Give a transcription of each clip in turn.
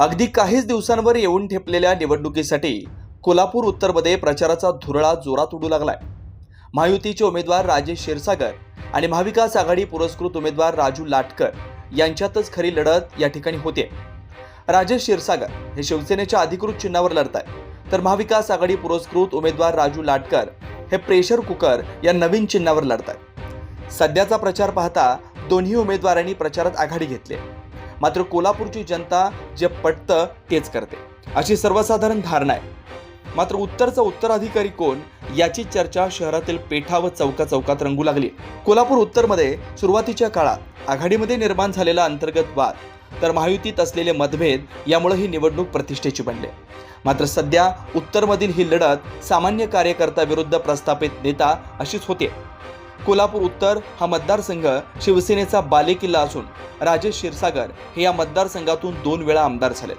अगदी काहीच दिवसांवर येऊन ठेपलेल्या निवडणुकीसाठी कोल्हापूर उत्तरमध्ये प्रचाराचा धुरळा जोरात उडू लागलाय. महायुतीचे उमेदवार राजेश क्षीरसागर आणि महाविकास आघाडी पुरस्कृत उमेदवार राजू लाटकर यांच्यातच खरी लढत या ठिकाणी होते. राजेश क्षीरसागर हे शिवसेनेच्या अधिकृत चिन्हावर लढत आहे तर महाविकास आघाडी पुरस्कृत उमेदवार राजू लाटकर हे प्रेशर कुकर या नवीन चिन्हावर लढत आहेत सध्याचा प्रचार पाहता दोन्ही उमेदवारांनी प्रचारात आघाडी घेतली मात्र कोल्हापूरची जनता जे पटतं तेच करते. अशी सर्वसाधारण धारणा आहे. मात्र उत्तरचा उत्तराधिकारी कोण याची चर्चा शहरातील पेठा व चौका चौकात रंगू लागली. कोल्हापूर उत्तरमध्ये सुरुवातीच्या काळात आघाडीमध्ये निर्माण झालेला अंतर्गत वाद तर महायुतीत असलेले मतभेद यामुळे ही निवडणूक प्रतिष्ठेची बनले. मात्र सध्या उत्तरमधील ही लढत सामान्य कार्यकर्ता विरुद्ध प्रस्थापित नेता अशीच होते कोल्हापूर उत्तर हा मतदारसंघ शिवसेनेचा बालेकिल्ला असून राजेश क्षीरसागर हे या मतदारसंघातून दोन वेळा आमदार झाले.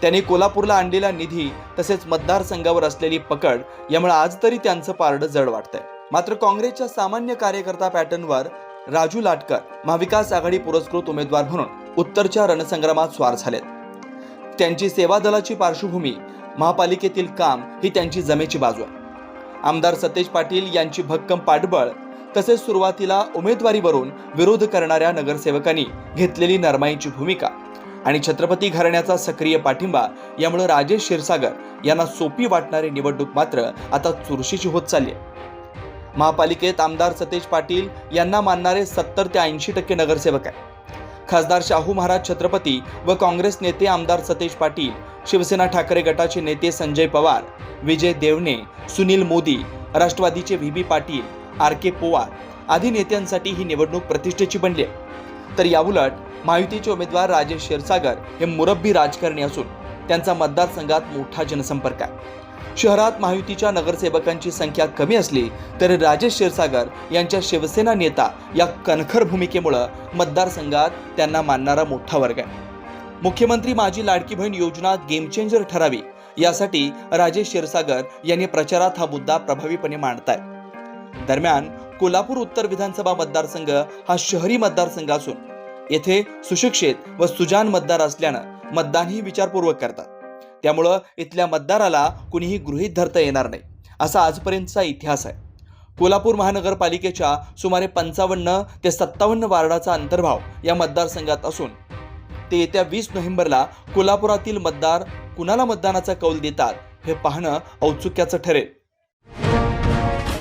त्यांनी कोल्हापूरला आणलेला निधी तसेच मतदारसंघावर असलेली पकड यामुळे आज तरी त्यांचं पारडं जड वाटतंय. मात्र काँग्रेसच्या सामान्य कार्यकर्ता पॅटर्नवर राजू लाटकर महाविकास आघाडी पुरस्कृत उमेदवार म्हणून उत्तरच्या रणसंग्रामात स्वार झालेत. त्यांची सेवा दलाची पार्श्वभूमी महापालिकेतील काम ही त्यांची जमेची बाजू आहे. आमदार सतेज पाटील यांची भक्कम पाठबळ तसेच सुरुवातीला उमेदवारीवरून विरोध करणाऱ्या नगरसेवकांनी घेतलेली नरमाईची भूमिका. आणि छत्रपती घराण्याचा सक्रिय पाठिंबा यामुळे राजेश क्षीरसागर यांना सोपी वाटणारी निवडणूक मात्र आता चुरशीची होत चालली आहे. महापालिकेत आमदार सतेज पाटील यांना मानणारे सत्तर ते ऐंशी टक्के नगरसेवक आहे खासदार शाहू महाराज छत्रपती व काँग्रेस नेते आमदार सतेज पाटील शिवसेना ठाकरे गटाचे नेते संजय पवार विजय देवणे सुनील मोदी राष्ट्रवादीचे V. B. Patil R K Powar आदी नेत्यांसाठी ही निवडणूक प्रतिष्ठेची बनली आहे. तर याउलट महायुतीचे उमेदवार राजेश क्षीरसागर हे मुरब्बी राजकारणी असून त्यांचा मतदारसंघात मोठा जनसंपर्क आहे. शहरात महायुतीच्या नगरसेवकांची संख्या कमी असली तरी राजेश क्षीरसागर यांच्या शिवसेना नेता या कणखर भूमिकेमुळं मतदारसंघात त्यांना मानणारा मोठा वर्ग आहे. मुख्यमंत्री माझी लाडकी बहीण योजना गेम चेंजर ठरावी यासाठी राजेश क्षीरसागर यांनी प्रचारात हा मुद्दा प्रभावीपणे मांडताय दरम्यान कोल्हापूर उत्तर विधानसभा मतदारसंघ हा शहरी मतदारसंघ असून येथे सुशिक्षित व सुजान मतदार असल्यानं मतदानही विचारपूर्वक करतात. त्यामुळं इथल्या मतदाराला कुणीही गृहीत धरता येणार नाही असा आजपर्यंतचा इतिहास आहे. कोल्हापूर महानगरपालिकेच्या सुमारे पंचावन्न ते सत्तावन्न वार्डाचा अंतर्भाव या मतदारसंघात असून ते येत्या वीस नोव्हेंबरला कोल्हापुरातील मतदार कुणाला मतदानाचा कौल देतात हे पाहणं औत्सुक्याचं ठरेल.